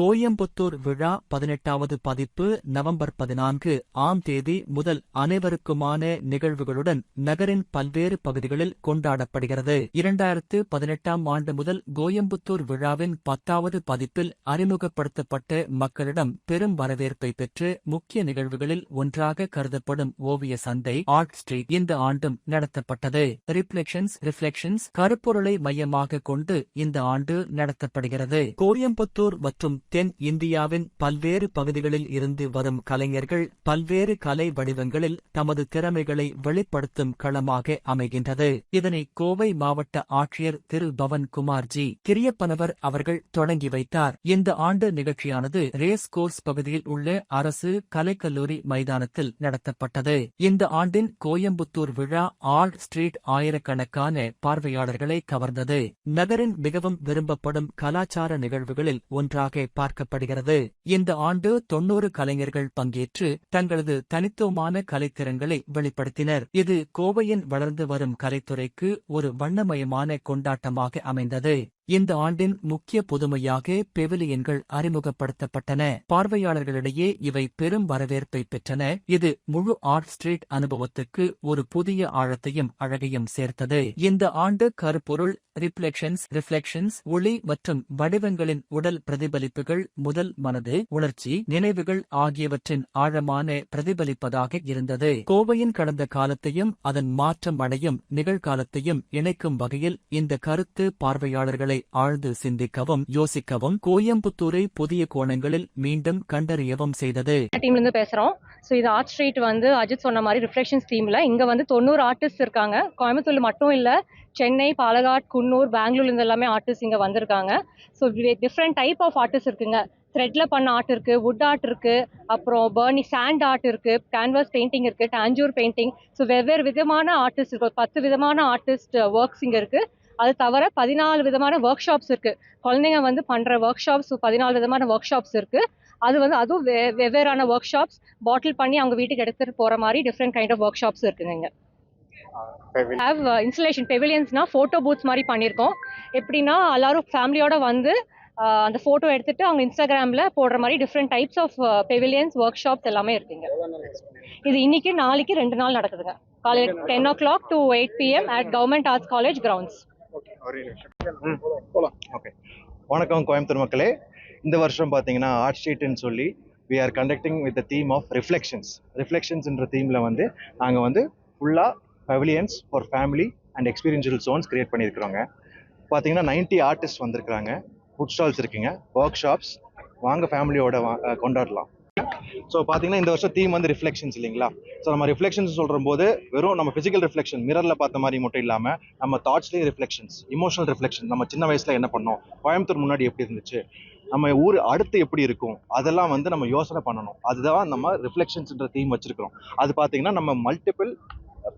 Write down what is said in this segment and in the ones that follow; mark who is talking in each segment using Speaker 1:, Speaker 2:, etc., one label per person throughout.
Speaker 1: கோயம்புத்தூர் விழா பதினெட்டாவது பதிப்பு நவம்பர் பதினான்கு ஆம் தேதி முதல் அனைவருக்குமான நிகழ்வுகளுடன் நகரின் பல்வேறு பகுதிகளில் கொண்டாடப்படுகிறது. இரண்டாயிரத்து பதினெட்டாம் ஆண்டு முதல் கோயம்புத்தூர் விழாவின் பத்தாவது பதிப்பில் அறிமுகப்படுத்தப்பட்ட மக்களிடம் பெரும் வரவேற்பை பெற்று முக்கிய நிகழ்வுகளில் ஒன்றாக கருதப்படும் ஓவிய சந்தை ஆர்ட் ஸ்ட்ரீட் இந்த ஆண்டும் நடத்தப்பட்டது. ரிஃப்ளெக்ஷன்ஸ் ரிஃப்ளெக்ஷன்ஸ் கருப்பொருளை மையமாக கொண்டு இந்த ஆண்டு நடத்தப்படுகிறது. கோயம்புத்தூர் மற்றும் தென் இந்தியாவின் பல்வேறு பகுதிகளில் இருந்து வரும் கலைஞர்கள் பல்வேறு கலை வடிவங்களில் தமது திறமைகளை வெளிப்படுத்தும் களமாக அமைகின்றது. இதனை கோவை மாவட்ட ஆட்சியர் திரு. பவன்குமார்ஜி கிரியப்பனவர் அவர்கள் தொடங்கி வைத்தார். இந்த ஆண்டு நிகழ்ச்சியானது ரேஸ் கோர்ஸ் பகுதியில் உள்ள அரசு கலைக்கல்லூரி மைதானத்தில் நடத்தப்பட்டது. இந்த ஆண்டின் கோயம்புத்தூர் விழா ஆல் ஸ்ட்ரீட் ஆயிரக்கணக்கான பார்வையாளர்களை கவர்ந்தது. நகரின் மிகவும் விரும்பப்படும் கலாச்சார நிகழ்வுகளில் ஒன்றாக பார்க்கப்படுகிறது இந்த ஆண்டு தொன்னூறு கலைஞர்கள் பங்கேற்று தங்களது தனித்துவமான கலைத்திறன்களை வெளிப்படுத்தினர். இது கோவையின் வளர்ந்து வரும் கலைத்துறைக்கு ஒரு வண்ணமயமான கொண்டாட்டமாக அமைந்தது. இந்த ஆண்டின் முக்கிய புதுமையாக பெவிலியன்கள் அறிமுகப்படுத்தப்பட்டன. பார்வையாளர்களிடையே இவை பெரும் வரவேற்பை பெற்றன. இது முழு ஆர்ட் ஸ்ட்ரீட் அனுபவத்துக்கு ஒரு புதிய ஆழத்தையும் அழகையும் சேர்த்தது. இந்த ஆண்டு கருப்பொருள் ரிஃப்ளெக்ஷன்ஸ் ரிஃப்ளெக்ஷன்ஸ் ஒளி மற்றும் வடிவங்களின் உடல் பிரதிபலிப்புகள் முதல் மனது உணர்ச்சி நினைவுகள் ஆகியவற்றின் ஆழமான பிரதிபலிப்பதாக இருந்தது. கோவையின் கடந்த காலத்தையும் அதன் மாற்றம் அடையும் நிகழ்காலத்தையும் இணைக்கும் வகையில் இந்த கருத்து பார்வையாளர்களை ஆழ்ந்து சிந்திக்கவும் யோசிக்கவும் கோயம்புத்தூரை புதிய கோணங்களில் மீண்டும் கண்டறியவும் செய்தது.
Speaker 2: டீம்ல இருந்து பேசுறோம். ஸோ இது ஆர்ட் ஸ்ட்ரீட் வந்து அஜித் சொன்ன மாதிரி ரிஃப்ளெக்ஷன்ஸ் டீம்ல இங்க வந்து தொண்ணூறு ஆர்டிஸ்ட் இருக்காங்க. கோயம்புத்தூர்ல மட்டும் இல்ல சென்னை பாலகாட் குன்னூர் பெங்களூர்ல இருந்து எல்லாமே ஆர்டிஸ்ட் இங்க வந்திருக்காங்க. So different type of artist இருக்குங்க. த்ரெட்ல பண்ண ஆர்ட் இருக்கு வுட் ஆர்ட் இருக்கு அப்புறம் பர்னி சாண்ட் ஆர்ட் இருக்கு கேன்வாஸ் பெயிண்டிங் இருக்கு டான்ஜூர் பெயிண்டிங் ஸோ வெவ்வேறு விதமான ஆர்டிஸ்ட் இருக்கு. பத்து விதமான ஆர்டிஸ்ட் ஒர்க்ஸ் uh, இங்க இருக்கு. அது தவிர பதினாலு விதமான ஒர்க் ஷாப்ஸ் இருக்கு. குழந்தைங்க வந்து பண்ற ஒர்க் ஷாப்ஸ் பதினாலு விதமான ஒர்க் ஷாப்ஸ் இருக்கு. அது வந்து அதுவும் வெ வெவ்வேறான ஒர்க் ஷாப்ஸ் பாட்டில் பண்ணி அவங்க வீட்டுக்கு எடுத்துட்டு போற மாதிரி different kind of workshops இருக்குங்க இங்க. ஹேவ் இன்ஸ்டலேஷன் பெவிலியன்ஸ்னா ஃபோட்டோ பூத்ஸ் மாதிரி பண்ணியிருக்கோம் எப்படின்னா எல்லாரும் ஃபேமிலியோட வந்து ஆஹ், அந்த ஃபோட்டோ எடுத்துட்டு அவங்க இன்ஸ்டாகிராமில் போடுற மாதிரி different types of pavilions workshops எல்லாமே இருக்குங்க. இது இன்னைக்கு நாளைக்கு ரெண்டு நாள் நடக்குதுங்க. காலையில் ten o'clock to eight PM at government arts college grounds
Speaker 3: okay. வணக்கம் கோயம்புத்தூர் மக்களே. இந்த வருஷம் பார்த்தீங்கன்னா ஆர்ட் ஸ்ட்ரீட்னு சொல்லி we are conducting with theme of reflections ரிஃப்ளெக்ஷன்ஸ்ன்ற தீமில் வந்து நாங்கள் வந்து ஃபுல்லாக pavilions for family and experiential zones create பண்ணியிருக்கிறோங்க. பார்த்தீங்கன்னா 90 ஆர்டிஸ்ட் வந்திருக்கிறாங்க. ஃபுட் ஸ்டால்ஸ் இருக்குங்க. ஒர்க் ஷாப்ஸ் வாங்க ஃபேமிலியோட கொண்டாடலாம். ஸோ பார்த்தீங்கன்னா இந்த வருஷம் தீம் வந்து ரிஃப்ளெக்ஷன்ஸ் இல்லைங்களா? ஸோ நம்ம ரிஃப்ளெக்ஷன்ஸ் சொல்கிற போது வெறும் நம்ம ஃபிசிக்கல் ரிஃப்ளெக்ஷன் மிரரில் பார்த்த மாதிரி மட்டும் இல்லாமல் நம்ம தாட்ஸ்லேயும் ரிஃப்ளெக்ஷன்ஸ் இமோஷனல் ரிஃப்ளெக்ஷன் நம்ம சின்ன வயசில் என்ன பண்ணோம்? கோயம்புத்தூர் முன்னாடி எப்படி இருந்துச்சு? நம்ம ஊர் அடுத்து எப்படி இருக்கும்? அதெல்லாம் வந்து நம்ம யோசனை பண்ணணும். அதுதான் நம்ம ரிஃப்ளெக்ஷன்ஸ்ன்ற தீம் வச்சுருக்கிறோம். அது பார்த்தீங்கன்னா நம்ம மல்டிபிள்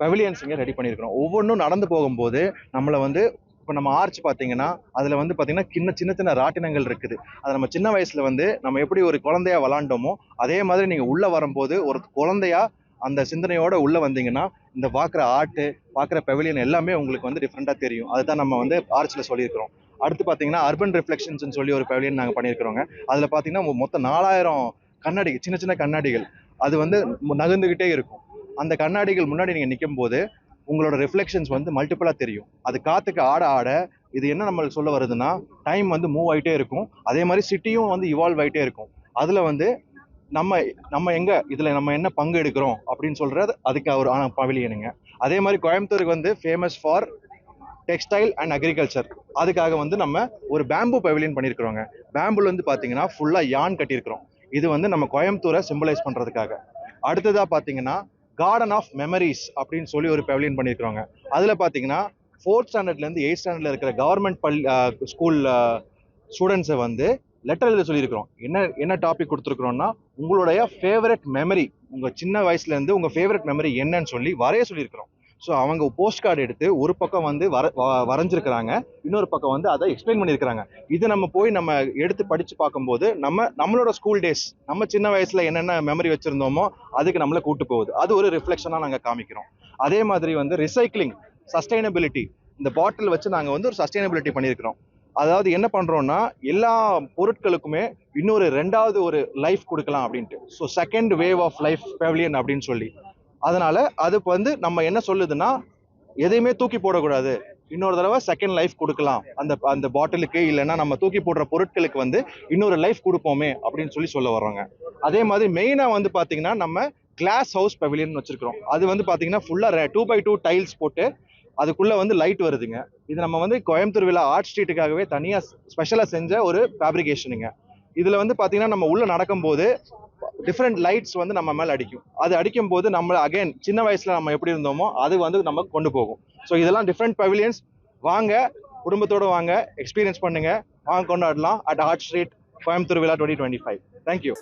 Speaker 3: பெவிலியன்ஸ் இங்கே ரெடி பண்ணியிருக்கிறோம் ஒவ்வொன்றும் நடந்து போகும்போது நம்மளை வந்து இப்போ நம்ம ஆர்ச் பார்த்தீங்கன்னா அதில் வந்து பார்த்தீங்கன்னா சின்ன சின்ன சின்ன ராட்டினங்கள் இருக்குது. அது நம்ம சின்ன வயசில் வந்து நம்ம எப்படி ஒரு குழந்தையா விளாண்டோமோ அதே மாதிரி நீங்கள் உள்ளே வரும்போது ஒரு குழந்தையா அந்த சிந்தனையோட உள்ளே வந்தீங்கன்னா இந்த பார்க்குற ஆர்ட்டு பார்க்குற பெவிலியன் எல்லாமே உங்களுக்கு வந்து டிஃப்ரெண்ட்டாக தெரியும். அதுதான் நம்ம வந்து ஆர்ச்சில் சொல்லியிருக்கிறோம். அடுத்து பார்த்தீங்கன்னா அர்பன் ரிஃப்ளெக்ஷன்ஸ்னு சொல்லி ஒரு பெவிலியன் நாங்கள் பண்ணியிருக்கிறோங்க. அதில் பார்த்தீங்கன்னா மொத்தம் நாலாயிரம் கண்ணாடி சின்ன சின்ன கண்ணாடிகள். அது வந்து நகர்ந்துக்கிட்டே இருக்கும். அந்த கண்ணாடிகள் முன்னாடி நீங்கள் நிற்கும் போது உங்களோட ரிஃப்ளெக்ஷன்ஸ் வந்து மல்டிப்புளாக தெரியும். அது காற்றுக்கு ஆட ஆட இது என்ன நம்மளுக்கு சொல்ல வருதுன்னா டைம் வந்து மூவ் ஆகிட்டே இருக்கும். அதே மாதிரி சிட்டியும் வந்து இவால்வ் ஆகிட்டே இருக்கும். அதில் வந்து நம்ம நம்ம எங்கே இதில் நம்ம என்ன பங்கு எடுக்கிறோம் அப்படின்னு சொல்கிறது அதுக்கு அவர் ஆனால் பவிலியனுங்க அதே மாதிரி கோயம்புத்தூருக்கு வந்து famous for textile and agriculture அதுக்காக வந்து நம்ம ஒரு பேம்பு பவிலியன் பண்ணியிருக்கிறோங்க பேம்புல வந்து பார்த்தீங்கன்னா ஃபுல்லாக யான் கட்டியிருக்கிறோம். இது வந்து நம்ம கோயம்புத்தூரை சிம்பிளைஸ் பண்ணுறதுக்காக அடுத்ததாக பார்த்தீங்கன்னா கார்டன் ஆஃப் மெமரிஸ் அப்படின்னு சொல்லி ஒரு பெவிலியன் பண்ணியிருக்கிறோங்க. அதில் பார்த்தீங்கன்னா ஃபோர்த் ஸ்டாண்டர்ட்லேருந்து எயிட் ஸ்டாண்டர்டில் இருக்கிற கவர்மெண்ட் பள்ளி ஸ்கூல் ஸ்டூடெண்ட்ஸை வந்து லெட்டர் எழுத சொல்லியிருக்கிறோம். என்ன என்ன டாபிக் கொடுத்துருக்குறோன்னா உங்களுடைய ஃபேவரட் மெமரி உங்கள் சின்ன வயசுலேருந்து உங்கள் ஃபேவரட் மெமரி என்னன்னு சொல்லி வரைய சொல்லியிருக்கிறோம். ஸோ அவங்க போஸ்ட் கார்டு எடுத்து ஒரு பக்கம் வந்து வர வ- வரைஞ்சிருக்கிறாங்க. இன்னொரு பக்கம் வந்து அதை எக்ஸ்பிளைன் பண்ணியிருக்கிறாங்க. இது நம்ம போய் நம்ம எடுத்து படித்து பார்க்கும்போது நம்ம நம்மளோட ஸ்கூல் டேஸ் நம்ம சின்ன வயசில் என்னென்ன மெமரி வச்சுருந்தோமோ அதுக்கு நம்மளை கூட்டு போகுது. அது ஒரு ரிஃப்ளெக்ஷனாக நாங்கள் காமிக்கிறோம். அதே மாதிரி வந்து ரிசைக்ளிங் சஸ்டைனபிலிட்டி இந்த பாட்டில் வச்சு நாங்கள் வந்து ஒரு சஸ்டைனபிலிட்டி பண்ணியிருக்கிறோம். அதாவது என்ன பண்ணுறோன்னா எல்லா பொருட்களுக்குமே இன்னொரு ரெண்டாவது ஒரு லைஃப் கொடுக்கலாம் அப்படின்ட்டு. So second wave of life pavilion அப்படின்னு சொல்லி. அதனால அது வந்து நம்ம என்ன சொல்லுதுன்னா எதையுமே தூக்கி போடக்கூடாது. இன்னொரு தடவை செகண்ட் லைஃப் கொடுக்கலாம். அந்த அந்த பாட்டிலுக்கு இல்லைன்னா நம்ம தூக்கி போடுற பொருட்களுக்கு வந்து இன்னொரு லைஃப் கொடுப்போமே அப்படின்னு சொல்லி சொல்ல வர்றாங்க அதே மாதிரி மெயினாக வந்து பார்த்தீங்கன்னா நம்ம கிளாஸ் ஹவுஸ் பெவிலியன் வச்சிருக்கிறோம். அது வந்து பார்த்தீங்கன்னா ஃபுல்லாக டூ பை டூ டைல்ஸ் போட்டு அதுக்குள்ளே வந்து லைட் வருதுங்க. இது நம்ம வந்து கோயம்புத்தூர் விழா ஆர்ட் ஸ்ட்ரீட்டுக்காகவே தனியாக ஸ்பெஷலாக செஞ்ச ஒரு ஃபேப்ரிகேஷனுங்க இதில் வந்து பார்த்தீங்கன்னா நம்ம உள்ளே நடக்கும்போது டிஃப்ரெண்ட் லைட்ஸ் வந்து நம்ம மேலே அடிக்கும். அது அடிக்கும் போது நம்ம அகைன் சின்ன வயசில் நம்ம எப்படி இருந்தோமோ அது வந்து நம்ம கொண்டு போகும். ஸோ இதெல்லாம் டிஃப்ரெண்ட் பவிலியன்ஸ் வாங்க குடும்பத்தோடு வாங்க எக்ஸ்பீரியன்ஸ் பண்ணுங்கள் வாங்க கொண்டாடலாம். அட் ஹார்ட் ஸ்ட்ரீட் கோயம்புத்தூர் விழா டுவெண்ட்டி டுவெண்ட்டி ஃபைவ் தேங்க்யூ